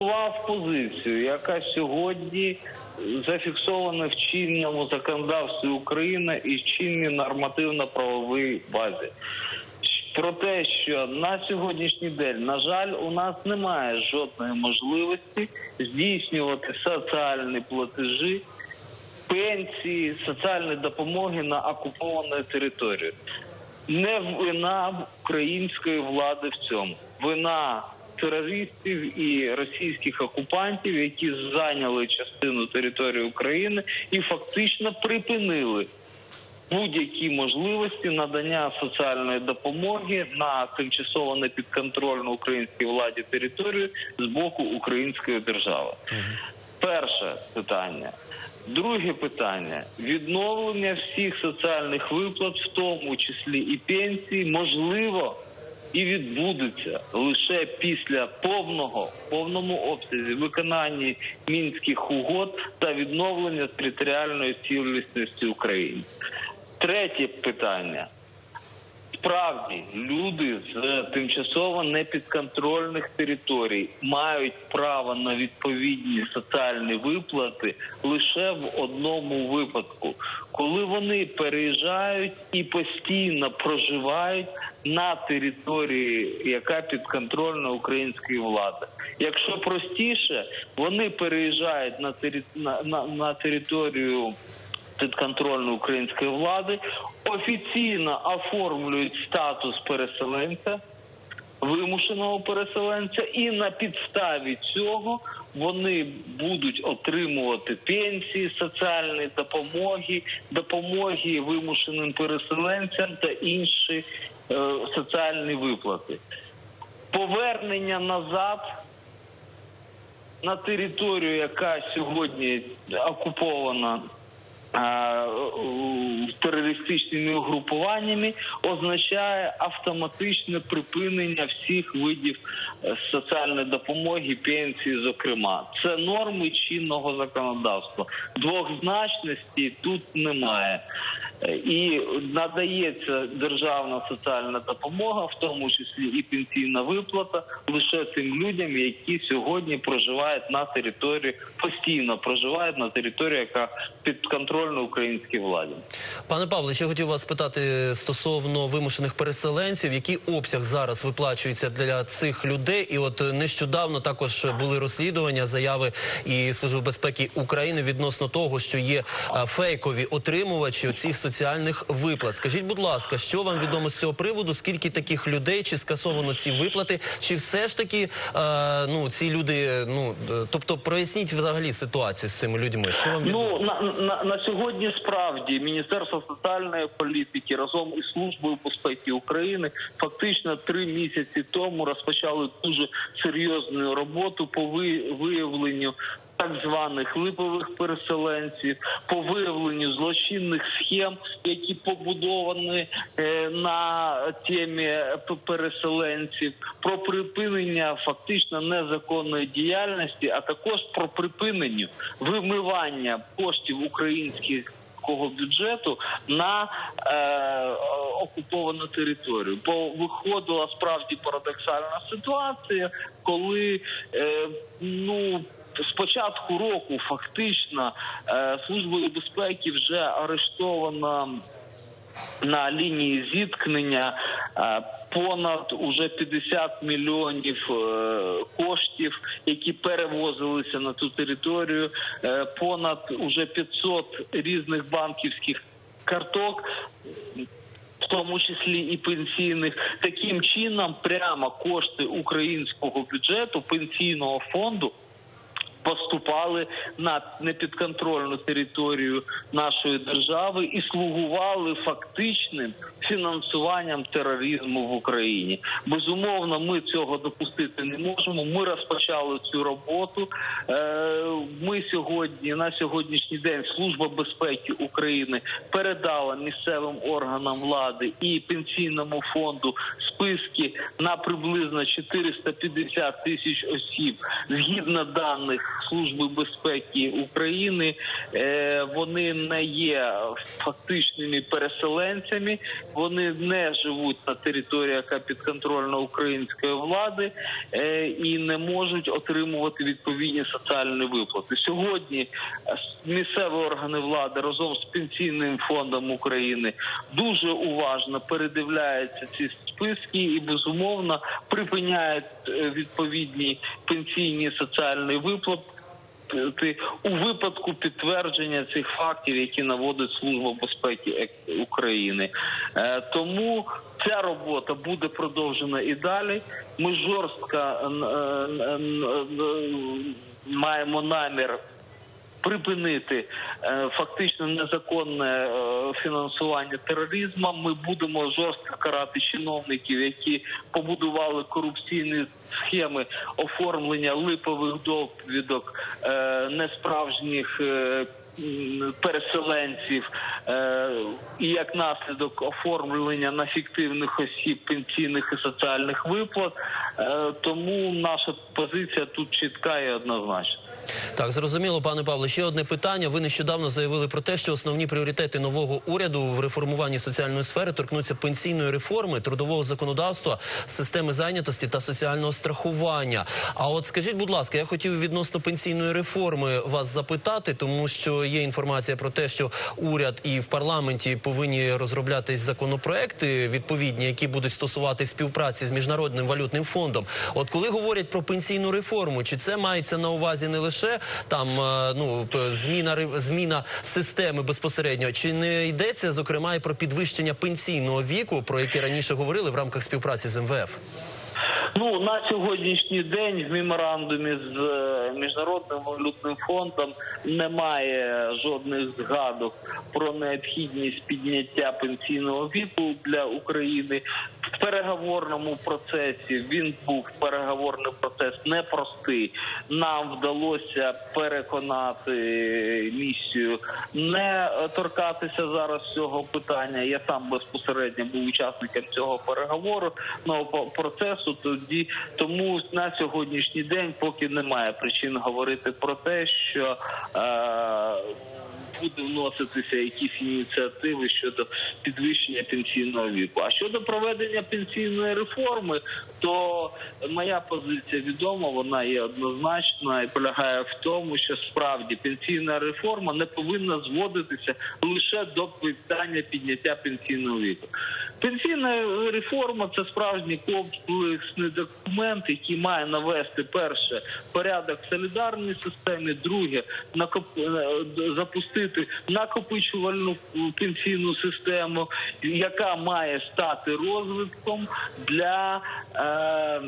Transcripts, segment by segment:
Вав позицію, яка сьогодні зафіксована в чинному законодавстві України і чинній нормативно-правовій базі. Про те, що на сьогоднішній день, на жаль, у нас немає жодної можливості здійснювати соціальні платежі, пенсії, соціальні допомоги на окупованій території. Не вина української влади в цьому. Вина терористів і російських окупантів, які зайняли частину території України і фактично припинили будь-які можливості надання соціальної допомоги на тимчасово непідконтрольну українській владі територію з боку української держави. Перше питання. Друге питання відновлення всіх соціальних виплат, в тому числі і пенсій, можливо і відбудеться лише після повного повному обсязі виконання мінських угод та відновлення територіальної цілісності України. Третє питання. Справді люди з тимчасово непідконтрольних територій мають право на відповідні соціальні виплати лише в одному випадку, коли вони переїжджають і постійно проживають на території, яка підконтрольна української влади. Якщо простіше, вони переїжджають на, на, на, на територію підконтрольної української влади, офіційно оформлюють статус переселенця, вимушеного переселенця, і на підставі цього вони будуть отримувати пенсії, соціальні допомоги, допомоги вимушеним переселенцям та інші е, соціальні виплати. Повернення назад на територію, яка сьогодні окупована терористичними угрупуваннями, означає автоматичне припинення всіх видів е, соціальної допомоги, пенсії, зокрема. Це норми чинного законодавства. Двохзначності тут немає. Е, І надається державна соціальна допомога, в тому числі і пенсійна виплата, лише тим людям, які сьогодні проживають на території, постійно проживають на території, яка підконтрольна українській владі. Пане Павле, ще хотів вас питати стосовно вимушених переселенців, який обсяг зараз виплачується для цих людей? І от нещодавно також були розслідування заяви і Служби безпеки України відносно того, що є фейкові отримувачі цих соціальних виплат. Скажіть, будь ласка, що вам відомо з цього приводу? Скільки таких людей чи скасовано ці виплати? Чи все ж таки а, ну ці люди? Ну е, тобто проясніть взагалі ситуацію з цими людьми? Що вам відомо? Ну на, на, на сьогодні справді Міністерство соціальної політики разом із службою безпеки України фактично три місяці тому розпочали дуже серйозну роботу по виявленню. Так званих липових переселенців по виявленню злочинних схем, які побудовані е, на темі переселенців, про припинення фактично незаконної діяльності, а також про припинення вимивання коштів українських міського бюджету на е, окуповану територію. Бо виходила справді парадоксальна ситуація, коли е, ну. З початку року фактично е, службою безпеки вже арештовано на лінії зіткнення е, понад уже 50 мільйонів е, коштів, які перевозилися на ту територію, понад уже 500 різних банківських карток. В тому числі і пенсійних, таким чином прямо кошти українського бюджету пенсійного фонду поступали на непідконтрольну територію нашої держави і слугували фактичним фінансуванням тероризму в Україні. Безумовно, ми цього допустити не можемо. Ми розпочали цю роботу. Е, Ми сьогодні на сьогоднішній день служба безпеки України передала місцевим органам влади і пенсійному фонду списки на приблизно 450 тисяч осіб згідно даних Служби безпеки України. Е, вони не є фактичними переселенцями, вони не живуть на території, яка підконтрольна української влади, е, і не можуть отримувати відповідні соціальні виплати. Сьогодні місцеві органи влади разом з пенсійним фондом України дуже уважно передивляються ці списки і безумовно припиняють е, відповідні пенсійні соціальні виплати у випадку підтвердження цих фактів, які наводить Служба безпеки України. Е, Тому ця робота буде продовжена і далі. Ми жорстко е, е, маємо намір припинити е, фактично незаконне е, фінансування тероризму. Ми будемо жорстко карати чиновників, які побудували корупційні схеми оформлення липових довідок е, несправжніх. Переселенців і як наслідок оформлення на фіктивних осіб пенсійних і соціальних виплат, тому наша позиція тут чітка і однозначна. Так, зрозуміло, пане Павле. Ще одне питання. Ви нещодавно заявили про те, що основні пріоритети нового уряду в реформуванні соціальної сфери торкнуться пенсійної реформи, трудового законодавства, системи зайнятості та соціального страхування. А от скажіть, будь ласка, я хотів відносно пенсійної реформи вас запитати, тому що є інформація про те, що уряд і в парламенті повинні розроблятись законопроекти відповідні, які будуть стосувати співпраці з міжнародним валютним фондом. От коли говорять про пенсійну реформу, чи це мається на увазі не лише там е, ну зміна зміна системи безпосередньо, чи не йдеться зокрема і про підвищення пенсійного віку, про яке раніше говорили в рамках співпраці з МВФ? Ну на сьогоднішній день в меморандумі з е, міжнародним валютним фондом немає жодних згадок про необхідність підняття пенсійного віку для України. В переговорному процесі він був переговорний процес непростий. Нам вдалося переконати місію не торкатися зараз цього питання. Я сам безпосередньо був учасником цього переговору по- процесу. Тоді тому на сьогоднішній день поки немає причин говорити про те, що е, буде вноситися якісь ініціативи щодо підвищення пенсійного віку. А щодо проведення пенсійної реформи, то моя позиція відома, вона є однозначна і полягає в тому, що справді пенсійна реформа не повинна зводитися лише до питання підняття пенсійного віку. Пенсійна реформа це справжній комплексний документ, який має навести перше порядок в солідарній системі, друге накоп... е, запустити накопичувальну пенсійну систему, яка має стати розвитком для. Е...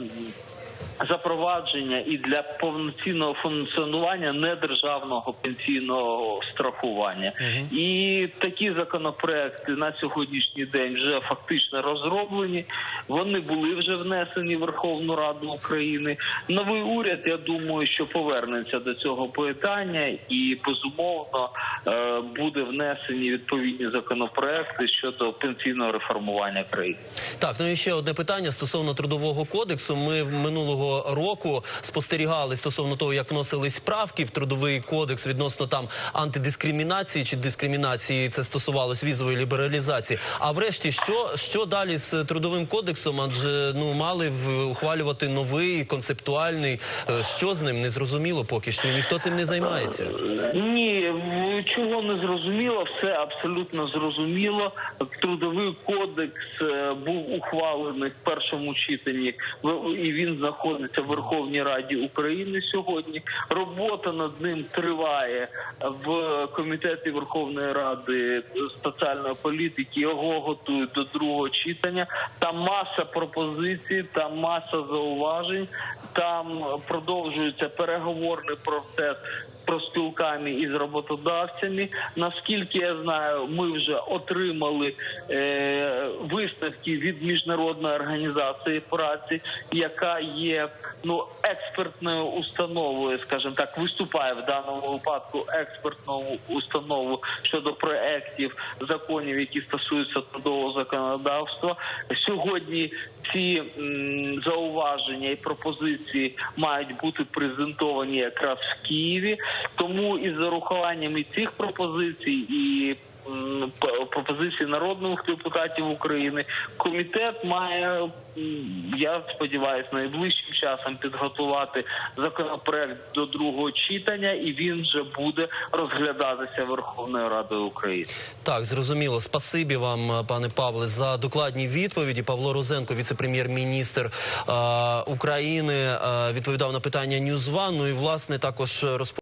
Запровадження і для повноцінного функціонування недержавного пенсійного страхування, і такі законопроекти на сьогоднішній день вже фактично розроблені. Вони були вже внесені в Верховну Раду України. Новий уряд, я думаю, що повернеться до цього питання, і безумовно е, буде внесені відповідні законопроекти щодо пенсійного реформування країни. Так, ну і ще одне питання стосовно трудового кодексу. Ми в минулого року спостерігали стосовно того, як вносились правки в трудовий кодекс відносно там антидискримінації чи дискримінації. Це стосувалось візової лібералізації. А врешті, що, що далі з трудовим кодексом? Адже ну мали ухвалювати новий концептуальний. Е, Що з ним не зрозуміло поки що. Ніхто цим не займається. Ні, чого не зрозуміло, все абсолютно зрозуміло. Трудовий кодекс е, був ухвалений в першому читанні, і він знаходиться в Верховній Раді України сьогодні. Робота над ним триває в комітеті Верховної Ради соціальної політики. Його готують до другого читання. Там маса пропозицій, там маса зауважень. Там продовжується переговорний процес профспілками і з роботодавцями. Наскільки я знаю, ми вже отримали е, висновки від міжнародної організації праці, яка є ну експертною установою, скажімо так, виступає в даному випадку експертною установою щодо проєктів законів, які стосуються трудового законодавства. Сьогодні ці м, зауваження і пропозиції мають бути презентовані якраз в Києві. Тому із зарахуванням і цих пропозицій і пропозиції народних депутатів України комітет має, я сподіваюся, найближчим часом підготувати законопроект до другого читання, і він вже буде розглядатися Верховною Радою України. Так, зрозуміло. Спасибі вам, пане Павле, за докладні відповіді. Павло Розенко, віце-прем'єр-міністр е, України, е, відповідав на питання Ньюзван. Ну і власне також розповідав.